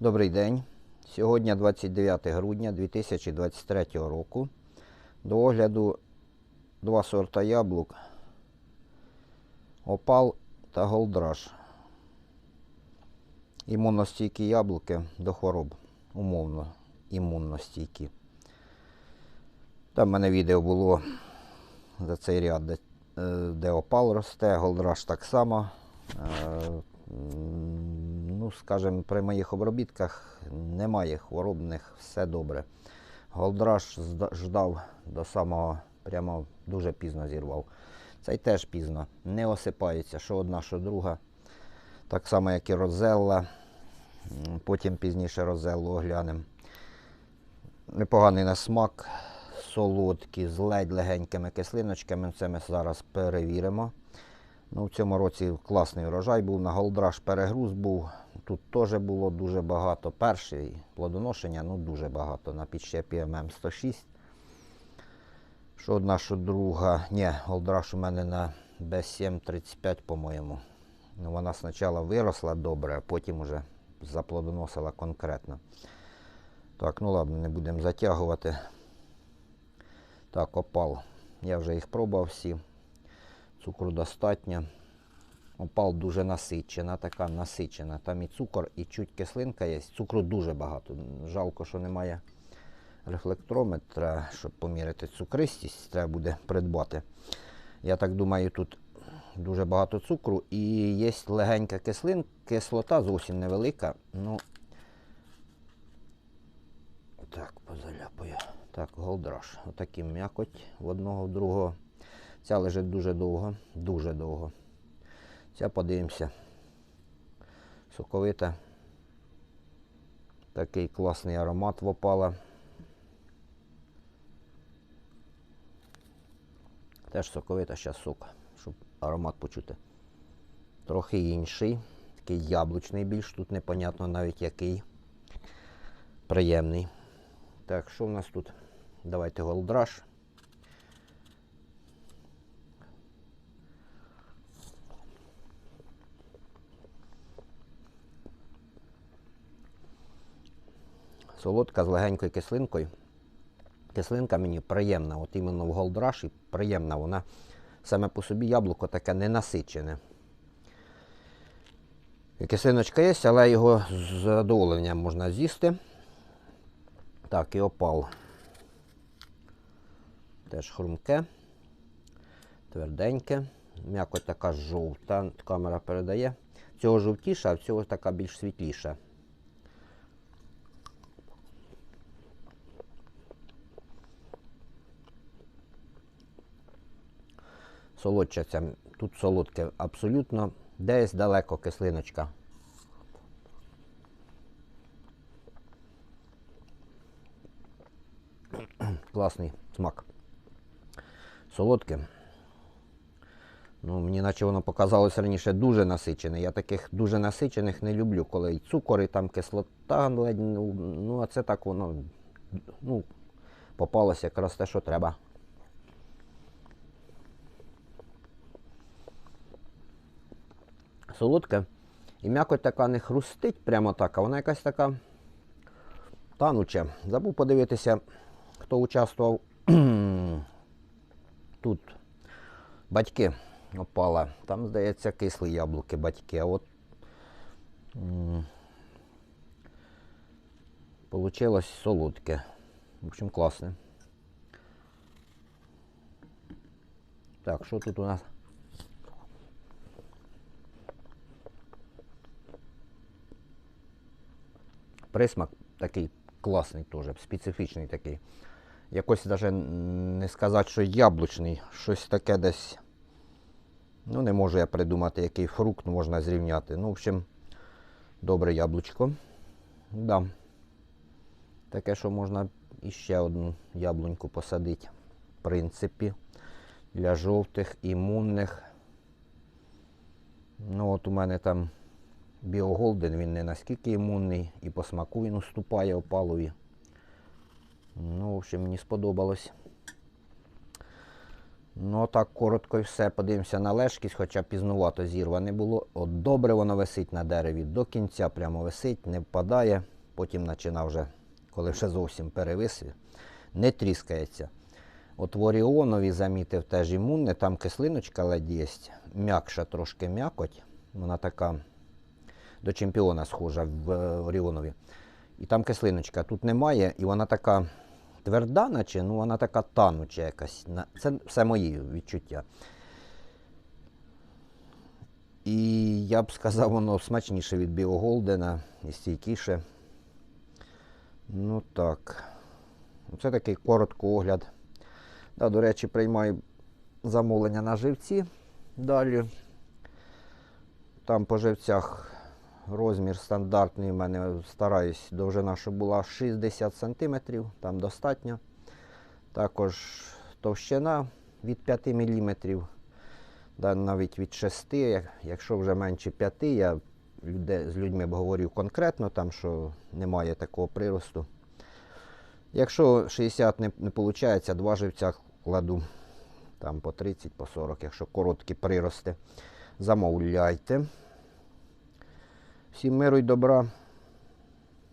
Добрий день. Сьогодні 29 грудня 2023 року. До огляду два сорта яблук. Опал та голдраж. Імунностійкі яблуки до хвороб. Умовно імунностійкі. Там в мене відео було за цей ряд, де, е, де опал росте, голдраж так само. Ну, скажімо, при моїх обробітках немає хворобних, все добре. Голдраж ждав до самого, прямо дуже пізно зірвав. Цей теж пізно. Не осипається, що одна, що друга. Так само, як і розелла. Потім пізніше розеллу оглянемо. Непоганий на смак, солодкі, з ледь легенькими кислиночками. Це ми зараз перевіримо. Ну, в цьому році класний урожай був, на голдраж перегруз був. Тут теж було дуже багато. Перший плодоношення, ну дуже багато. На підщепі ММ106. Що одна, що друга. Ні, голдраж у мене на Б735, по-моєму. Ну, вона спочатку виросла добре, а потім вже заплодоносила конкретно. Так, ну ладно, не будемо затягувати. Так, опал. Я вже їх пробував всі. Цукру достатньо. Опал дуже насичена, така насичена. Там і цукор, і чуть кислинка є. Цукру дуже багато. Жалко, що немає рефлектрометра, щоб поміряти цукристість, треба буде придбати. Я так думаю, тут дуже багато цукру і є легенька кислин, кислота зовсім невелика. Ну, так, позаляпаю. Так, голдраж. Отакий м'якоть в одного, в другого. Ця лежить дуже довго, дуже довго. Ця подивимося. Соковита. Такий класний аромат в опала. Теж соковита, зараз сок, щоб аромат почути. Трохи інший. Такий яблучний більш, тут непонятно навіть який. Приємний. Так, що в нас тут? Давайте голдраж. Солодка з легенькою кислинкою. Кислинка мені приємна, от іменно в голдраші приємна. Вона саме по собі яблуко таке ненасичене. Кислиночка є, але його з задоволенням можна з'їсти. Так, і опал. Теж хрумке, тверденьке, м'яко така жовта, камера передає. Цього жовтіша, а цього така більш світліша. Солодча ця, тут солодке абсолютно, десь далеко кислиночка. Класний смак. Солодке. Ну, мені наче воно показалось раніше дуже насичене. Я таких дуже насичених не люблю, коли і цукор, і там кислота. Ну, ну а це так воно ну, попалося якраз те, що треба. Солодке. І м'якоть така не хрустить прямо так, а вона якась така тануча. Забув подивитися, хто участвував тут. Батьки опала. Там, здається, кислі яблуки батьки. А от получилось солодке. В общем, класне. Так, що тут у нас? Присмак такий класний теж, специфічний такий. Якось навіть не сказати, що яблучний, щось таке десь. Ну, не можу я придумати, який фрукт можна зрівняти. Ну, в общем, добре яблучко. Да. Таке, що можна іще одну яблуньку посадити. В принципі, для жовтих, імунних. Ну, от у мене там Біоголден, він не наскільки імунний і по смаку він уступає опалові. Ну, в общем, мені сподобалось. Ну так коротко і все. Подивимося на лежкість, хоча пізнувато зірване було. От добре воно висить на дереві до кінця, прямо висить, не впадає. Потім починав вже, коли вже зовсім перевис, не тріскається. От в Оріонові замітив теж імунне, там кислиночка ледь є, м'якша трошки м'якоть. Вона така до чемпіона схожа в Оріонові. І там кислиночка тут немає, і вона така тверда, наче, ну вона така тануча якась. Це все мої відчуття. І я б сказав, воно смачніше від Біоголдена і стійкіше. Ну так. Це такий короткий огляд. Да, до речі, приймаю замовлення на живці далі. Там по живцях розмір стандартний. У мене стараюсь, довжина, щоб була 60 см, там достатньо. Також товщина від 5 мм, навіть від 6, як- якщо вже менше 5, я з людьми говорю конкретно, там, що немає такого приросту. Якщо 60 не, не виходить, два живця кладу там по 30, по 40, якщо короткі прирости. Замовляйте. Всім миру й добра.